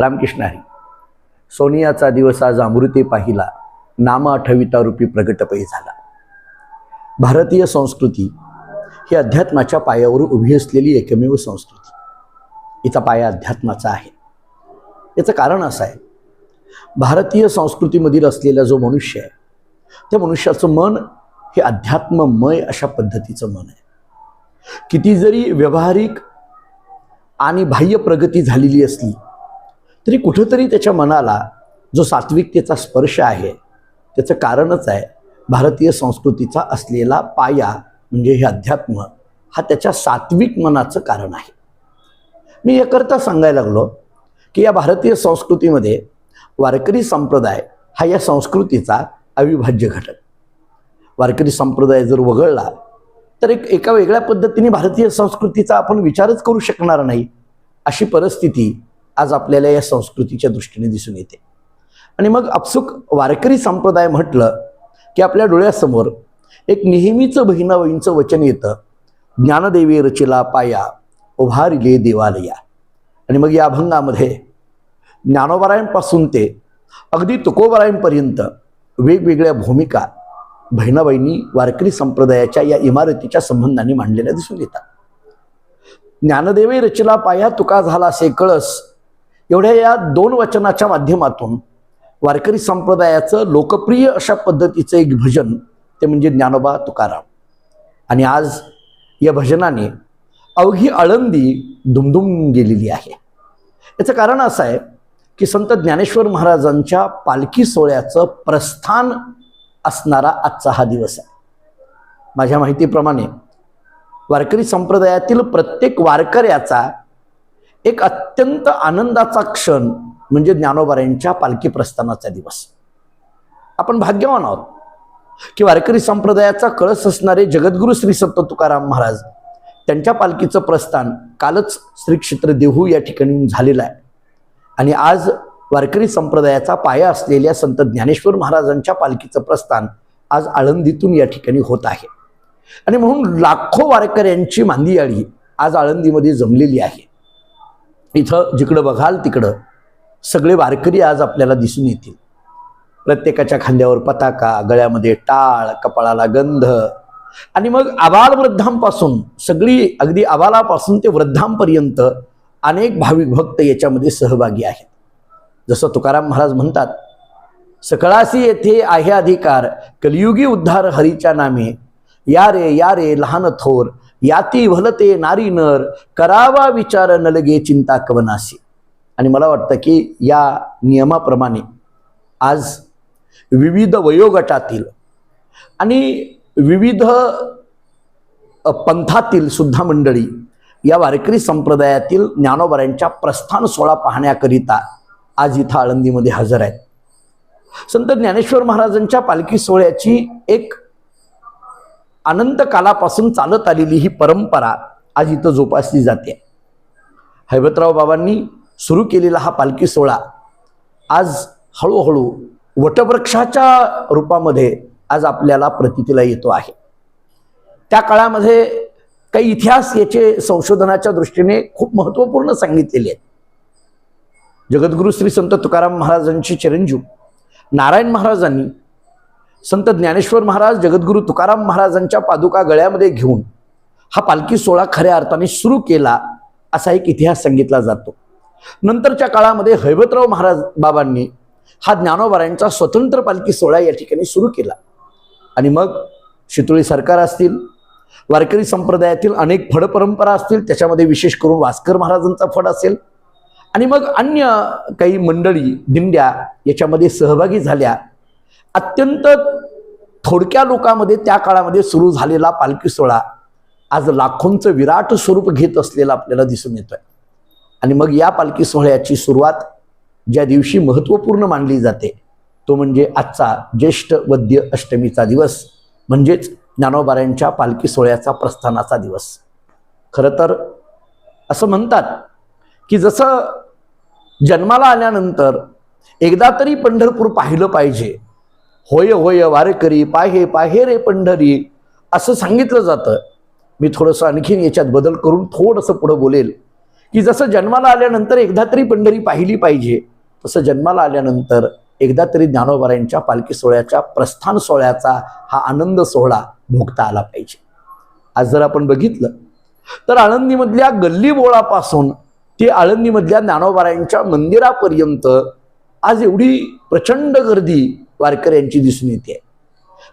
रामकृष्ण हरी. सोनियाचा दिवस आज अमृते पाहिला नाम आठविता रूपी प्रगटपै झाला. भारतीय संस्कृती ही अध्यात्माच्या पायावर उभी असलेली एकमेव संस्कृती. हिचा पाया अध्यात्माचा आहे. याचं कारण असं आहे भारतीय संस्कृतीमधील असलेला जो मनुष्य आहे त्या मनुष्याचं मन हे अध्यात्ममय अशा पद्धतीचं मन आहे. किती जरी व्यावहारिक आणि बाह्य प्रगती झालेली असली तरी कुठंतरी त्याच्या मनाला जो सात्विकतेचा स्पर्श आहे त्याचं कारणच आहे भारतीय संस्कृतीचा असलेला पाया म्हणजे हे अध्यात्म हा त्याच्या सात्विक मनाचं कारण आहे. मी याकरता सांगायला लागलो की या भारतीय संस्कृतीमध्ये वारकरी संप्रदाय हा या संस्कृतीचा अविभाज्य घटक. वारकरी संप्रदाय जर वगळला तर एक एका वेगळ्या पद्धतीने भारतीय संस्कृतीचा आपण विचारच करू शकणार नाही अशी परिस्थिती आज आपल्याला या संस्कृतीच्या दृष्टीने दिसून येते. आणि मग आपसुक वारकरी संप्रदाय म्हटलं की आपल्या डोळ्यासमोर एक नेहमीचं बहिणाबाईंचं वचन येतं ज्ञानदेवी रचिला पाया उभारिले देवालया. आणि मग या अभंगामध्ये ज्ञानोबरायांपासून ते अगदी तुकोबरायांपर्यंत वेगवेगळ्या भूमिका बहिणाबाईंनी वारकरी संप्रदायाच्या या इमारतीच्या संबंधाने मांडलेल्या दिसून येतात. ज्ञानदेवे रचिला पाया तुका झाला असे कळस एवढ्या या दोन वचनाच्या माध्यमातून वारकरी संप्रदायाचं लोकप्रिय अशा पद्धतीचं एक भजन ते म्हणजे ज्ञानोबा तुकाराम. आणि आज या भजनाने अवघी आळंदी दुमदुम गेलेली आहे. याचं कारण असं आहे की संत ज्ञानेश्वर महाराजांच्या पालखी सोहळ्याचं प्रस्थान असणारा आजचा हा दिवस आहे. माझ्या माहितीप्रमाणे वारकरी संप्रदायातील प्रत्येक वारकऱ्याचा एक अत्यंत आनंदाचा क्षण म्हणजे ज्ञानोबाऱ्यांच्या पालखी प्रस्थानाचा दिवस. आपण भाग्यवान आहोत की वारकरी संप्रदायाचा कळस असणारे जगद्गुरू श्री संत तुकाराम महाराज त्यांच्या पालखीचं प्रस्थान कालच श्री क्षेत्र देहू या ठिकाणी झालेलं आहे. आणि आज वारकरी संप्रदायाचा पाया असलेल्या संत ज्ञानेश्वर महाराजांच्या पालखीचं प्रस्थान आज आळंदीतून या ठिकाणी होत आहे. आणि म्हणून लाखो वारकऱ्यांची मांदियाळी आज आळंदीमध्ये जमलेली आहे. इथं जिकडं बघाल तिकडं सगळे वारकरी आज आपल्याला दिसून येतील. प्रत्येकाच्या खांद्यावर पताका गळ्यामध्ये टाळ कपाळाला गंध. आणि मग आबाल वृद्धांपासून सगळी अगदी आबालापासून ते वृद्धांपर्यंत अनेक भाविक भक्त याच्यामध्ये सहभागी आहेत. जसं तुकाराम महाराज म्हणतात सकळासी येथे आहे अधिकार कलियुगी उद्धार हरीच्या नामे. या रे या रे लहान थोर याती भलते नारी नर करावा विचार न लगे चिंता कवनासी. आणि मला वाटतं की या नियमाप्रमाणे आज विविध वयोगटातील आणि विविध पंथातील सुद्धा मंडळी या वारकरी संप्रदायातील ज्ञानोबऱ्यांच्या प्रस्थान सोहळा पाहण्याकरिता आज इथं आळंदीमध्ये हजर आहेत. संत ज्ञानेश्वर महाराजांच्या पालखी सोहळ्याची एक अनंत कालापासून चालत आलेली ही परंपरा आज इथं जोपासली जाते. हैबतराव बाबांनी सुरू केलेला हा पालखी सोहळा आज हळूहळू वटवृक्षाच्या रूपामध्ये आज आपल्याला प्रतीतीला येतो आहे. त्या काळामध्ये काही इतिहास याचे संशोधनाच्या दृष्टीने खूप महत्त्वपूर्ण सांगितलेले आहेत. जगद्गुरू श्री संत तुकाराम महाराजांची चिरंजीव नारायण महाराजांनी संत ज्ञानेश्वर महाराज जगद्गुरू तुकाराम महाराजांच्या पादुका गळ्यामध्ये घेऊन हा पालखी सोहळा खऱ्या अर्थाने सुरू केला असा एक इतिहास सांगितला जातो. नंतरच्या काळामध्ये हैबतराव महाराज बाबांनी हा ज्ञानोबारायांचा स्वतंत्र पालखी सोहळा या ठिकाणी सुरू केला. आणि मग शितुळी सरकार असतील वारकरी संप्रदायातील अनेक फड परंपरा असतील त्याच्यामध्ये विशेष करून वास्कर महाराजांचा फड असेल आणि मग अन्य काही मंडळी दिंड्या याच्यामध्ये सहभागी झाल्या. अत्यंत थोडक्या लोकांमध्ये त्या काळामध्ये सुरू झालेला पालखी सोहळा आज लाखोंचं विराट स्वरूप घेत असलेला आपल्याला दिसून येतोय. आणि मग या पालखी सोहळ्याची सुरुवात ज्या दिवशी महत्त्वपूर्ण मानली जाते तो म्हणजे आजचा ज्येष्ठ वद्य अष्टमीचा दिवस म्हणजेच ज्ञानोबाऱ्यांच्या पालखी सोहळ्याचा प्रस्थानाचा दिवस. खरं तर असं म्हणतात की जसं जन्माला आल्यानंतर एकदा तरी पंढरपूर पाहिलं पाहिजे होय होय वारकरी पाहे पाहे रे पंढरी. असं सांगितलं जातं. मी थोडंसं आणखीन याच्यात बदल करून थोडंसं पुढं बोलेल. की जसं जन्माला आल्यानंतर एकदा तरी पंढरी पाहिली पाहिजे तसं जन्माला आल्यानंतर एकदा तरी ज्ञानोबाऱ्यांच्या पालखी सोहळ्याच्या प्रस्थान सोहळ्याचा हा आनंद सोहळा भोगता आला पाहिजे. आज जर आपण बघितलं तर आळंदीमधल्या गल्ली बोळापासून ते आळंदीमधल्या ज्ञानोबाऱ्यांच्या मंदिरापर्यंत आज एवढी प्रचंड गर्दी वारकऱ्यांची दिसून येते.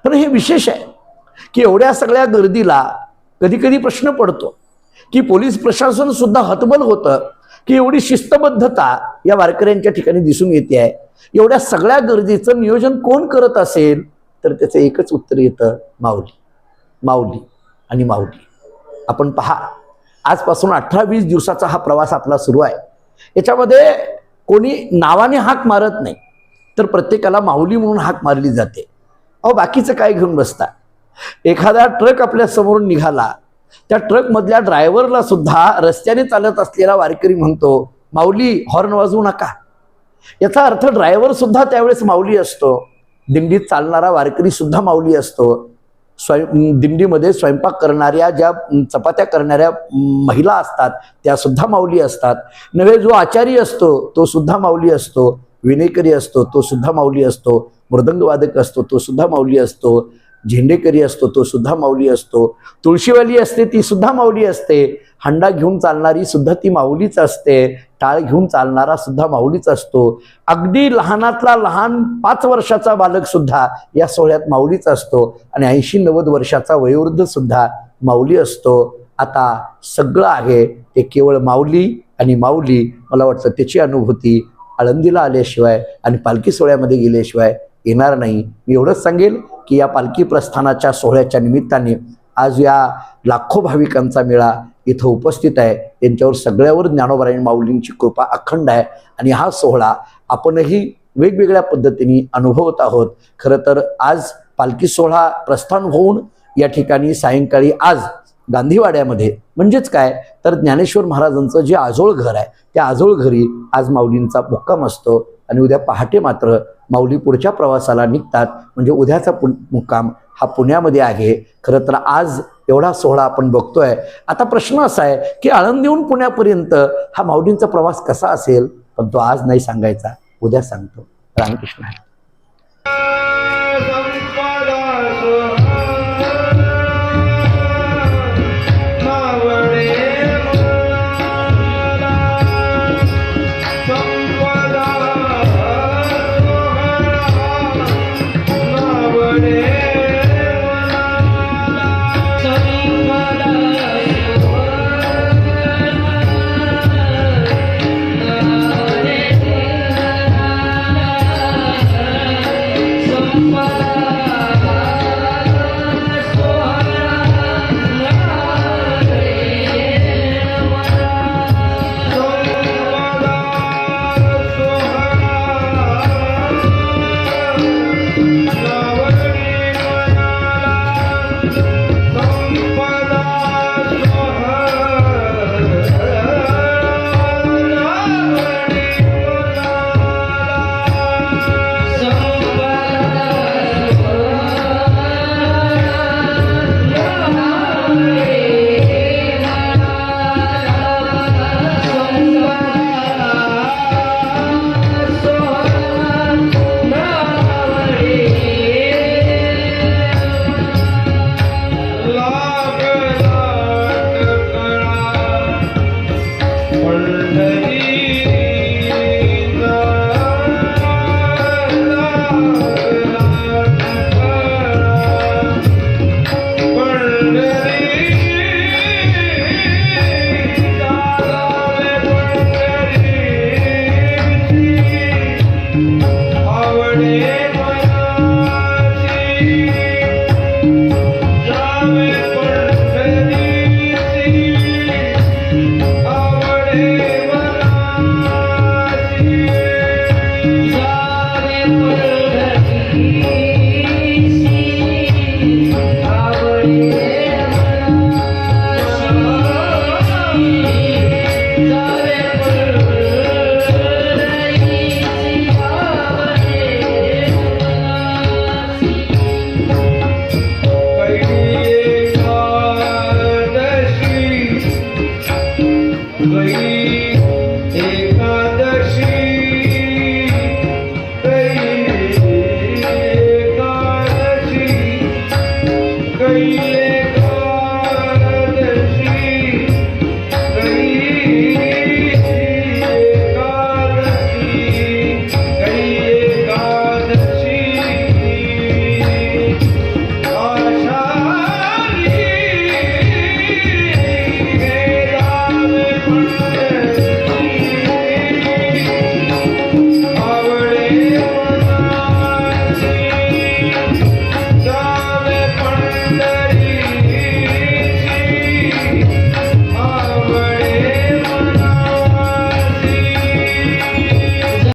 पण हे विशेष आहे की एवढ्या सगळ्या गर्दीला कधी कधी प्रश्न पडतो की पोलीस प्रशासन सुद्धा हतबल होतं की एवढी शिस्तबद्धता या वारकऱ्यांच्या ठिकाणी दिसून येते आहे. एवढ्या सगळ्या गर्दीचं नियोजन कोण करत असेल तर त्याचं एकच उत्तर येतं माऊली. माऊली आणि माऊली. आपण पहा आजपासून अठरा वीस दिवसाचा हा प्रवास आपला सुरू आहे. याच्यामध्ये कोणी नावाने हाक मारत नाही. तर प्रत्येकाला माऊली म्हणून हाक मारली जाते. अहो बाकीचं काय घेऊन बसता? एखादा ट्रक आपल्या समोरून निघाला त्या ट्रकमधल्या ड्रायव्हरला सुद्धा रस्त्याने चालत असलेला वारकरी म्हणतो माऊली हॉर्न वाजवू नका. याचा अर्थ ड्रायव्हर सुद्धा त्यावेळेस माऊली असतो. दिंडीत चालणारा वारकरी सुद्धा माऊली असतो. स्वयं दिंडीमध्ये स्वयंपाक करणाऱ्या ज्या चपात्या करणाऱ्या महिला असतात त्या सुद्धा माऊली असतात. नव्हे जो आचारी असतो तो सुद्धा माऊली असतो. विनेकरी असतो तो सुद्धा माऊली असतो. मृदंगवादक असतो तो सुद्धा माऊली असतो. झेंडेकरी असतो तो सुद्धा माऊली असतो. तुळशीवाली असते ती सुद्धा माऊली असते. हंडा घेऊन चालणारी सुद्धा ती माऊलीच असते. टाळ घेऊन चालणारा सुद्धा माऊलीच असतो. अगदी लहानातला लहान पाच वर्षाचा बालक सुद्धा या सोहळ्यात माऊलीच असतो. आणि ऐंशी नव्वद वर्षाचा वयोवृद्ध सुद्धा माऊली असतो. आता सगळं आहे ते केवळ माऊली आणि माऊली मला वाटतं त्याची अनुभूती आळंदीला आल्याशिवाय आणि पालखी सोहळ्यामध्ये गेल्याशिवाय येणार नाही. मी एवढंच सांगेल की या पालखी प्रस्थानाच्या सोहळ्याच्या निमित्ताने आज या लाखो भाविकांचा मेळा इथं उपस्थित आहे. त्यांच्यावर सगळ्यावर ज्ञानोबरायण माऊलींची कृपा अखंड आहे आणि हा सोहळा आपणही वेगवेगळ्या पद्धतीने अनुभवत आहोत. खरं तर आज पालखी सोहळा प्रस्थान होऊन या ठिकाणी सायंकाळी आज गांधीवाड्यामध्ये. म्हणजेच काय? तर ज्ञानेश्वर महाराजांचं जे आजोळ घर आहे त्या आजोळ घरी आज माऊलींचा मुक्काम असतो आणि उद्या पहाटे मात्र माऊली पुढच्या प्रवासाला निघतात. म्हणजे उद्याचा पु मुक्काम हा पुण्यामध्ये आहे. खरं तर आज एवढा सोहळा आपण बघतोय. आता प्रश्न असा आहे की आळंदीहून पुण्यापर्यंत हा माऊलींचा प्रवास कसा असेल? पण तो आज नाही सांगायचा. उद्या सांगतो. रामकृष्ण